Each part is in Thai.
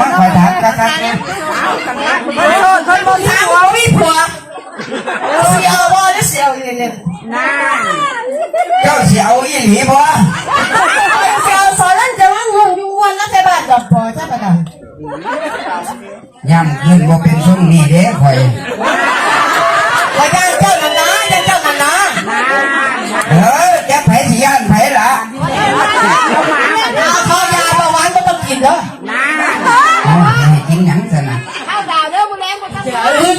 มันคอยถามกันกันเนี่ยโทษคนบ่มีถามว่ามีผัวเสียวบ่หรือเสียวเนี่ยเนี่ยน่าเจ้าเสียวอีหลีบ่เสียวสอนนั่นจะว่างงอยู่วันแล้วแต่บ้านกับพอจ้าประกันย่ำเงินบ่เป็นช่วงนี้เด้คอย แลง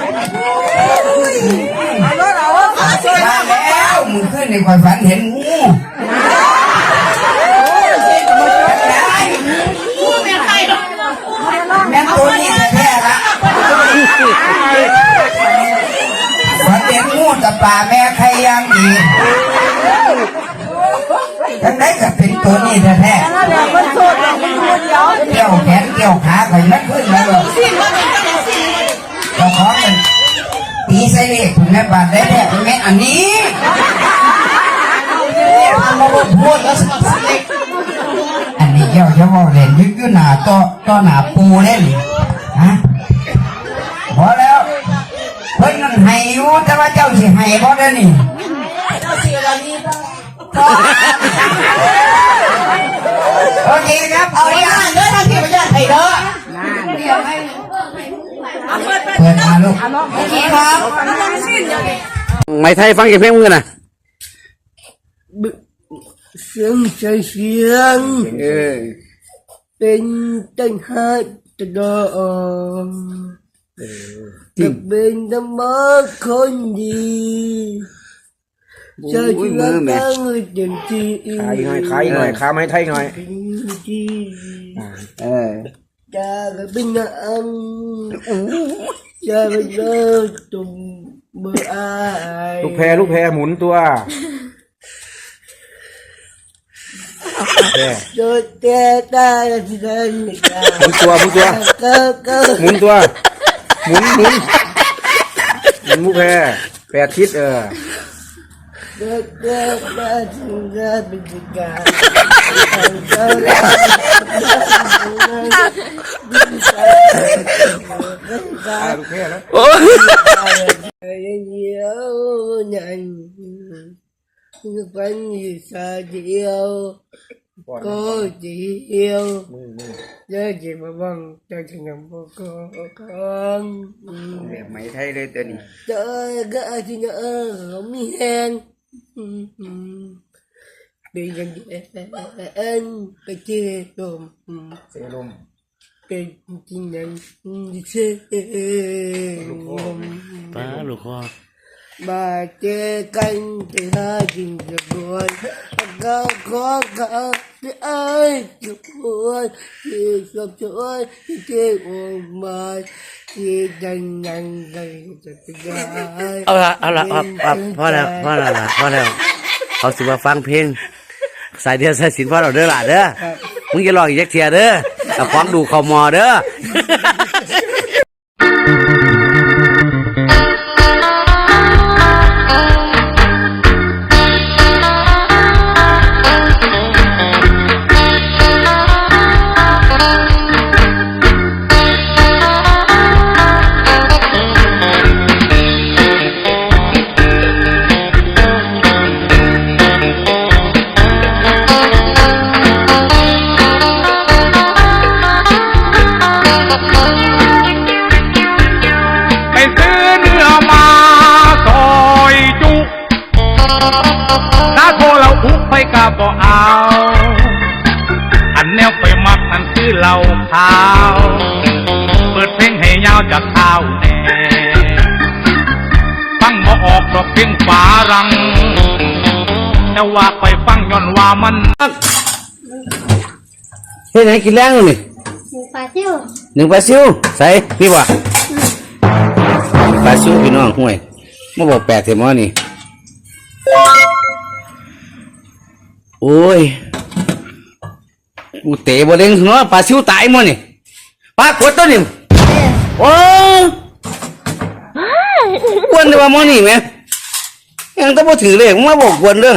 บ่ต้องเสียวอื่นเอารถเอามาแล้วมึงขึ้นในความฝันเห็นงูแม่ตัวนี้แท้ๆละฝันเห็นงูกับป่าแม่ใครยังดี ทั้งไหนก็เป็นตัวนี้แท้เดี๋ยวมันโสดเดี๋ยวมันโสดเดี๋ยวๆเกี่ยวแขนเกี่ยวขาไปมันขึ้นแล้วหรอกสิ้นว่าเป็นจังได๋สิ้นเราขอเป็นตีใส่เลขคุณแม่บาทได้แท้แม่อันนี้ทำมาบ่พูดแล้วสิอันนี้เจ้าเจ้าว่าเล่นยึกยึหนาต่อต่อหนาปูเล่นฮะพอแล้วเพิ่นนั่นให้อยู่แต่ว่าเจ้าสิให้บ่ได้นี่เจ้าสียแล้วนี่บ่ โอเคครับเอาย่างเด้อทางที่บ่ย่างให้เด้อเปิดมาลูกโอเคครับไม่ไทยฟังจากเพลงมึงกันนะเสียงใจเสียงเออเป็นตั้งหาตะดองจะเป็นธรรมะคนดี จะช่วยตั้งเต็มที่ขายหน่อยขายหน่อยขาไม้ไทยหน่อยที่เออจะเป็นน้ำจะเป็นเลิกตุ่มเบื่ออายลูกแพรลูกแพรหมุนตัวแพรจะแก้ได้ที่ไหนไม่ได้หมุนตัวหมุนตัวก็ก็หมุนตัวหมุนหมุนหมุนลูกแพรแปดทิศเออ ก็ก็ได้ที่ไหนไม่ได้ก็อ่าลูกแพรแล้วเดียว นั่นฝันอยู่สาเดียวก็เดีย วมือมือจะจะมาบังจะถึงกับก็กันแบบไหมไทยเลยตัวนี้จะก็ที่นั่นมีแหงเป็นยังไงไปเจอลมเซลมเป็นจริงนั้นเชื่อลมป้าลูกคอมาเจอกันที่หาจริงจะบวนก็ขอเขาที่ไอ้จะบวนที่ชอบช่วยที่เจ้าออกมาที่ดังยังไงจะได้เอาละเอาละเอาเอาพอแล้วพอแล้วล่ะพอแล้วเขาสิมาฟังเพลงสายเดียวสายสินพ่อเราเด้อล่ะเด้อมึงจะลองอีกจักเทียเด้อแต่ฟังดูเขามอเด้อ ถ้าโคเราอุกไปกะบ่เอา อันแนวไปมักนั่นคือเหล้าขาว เปิดเพลงให้ยาวจากข้าวแน่ฟังบ่ออกดอกเพลงฝารังแต่ว่าไปฟังย้อนว่ามันเฮ้ยไหนกินแรงเลยนี่ปลาซิวหนึ่งปลาซิวใส่พี่บ่ปลาซิวพี่น้องห่วยมาบอกแปลกเถอะหมอนี่ โอ้ยกูเตะบ่เด้งเนาะปลาซิวตายหมดนี่ปลากดตัวนี่โอ้กวนแต่ว่าหมอนี่แม่ยังต้องบ่ถือเลยมึงมาบอกกวนเด้อ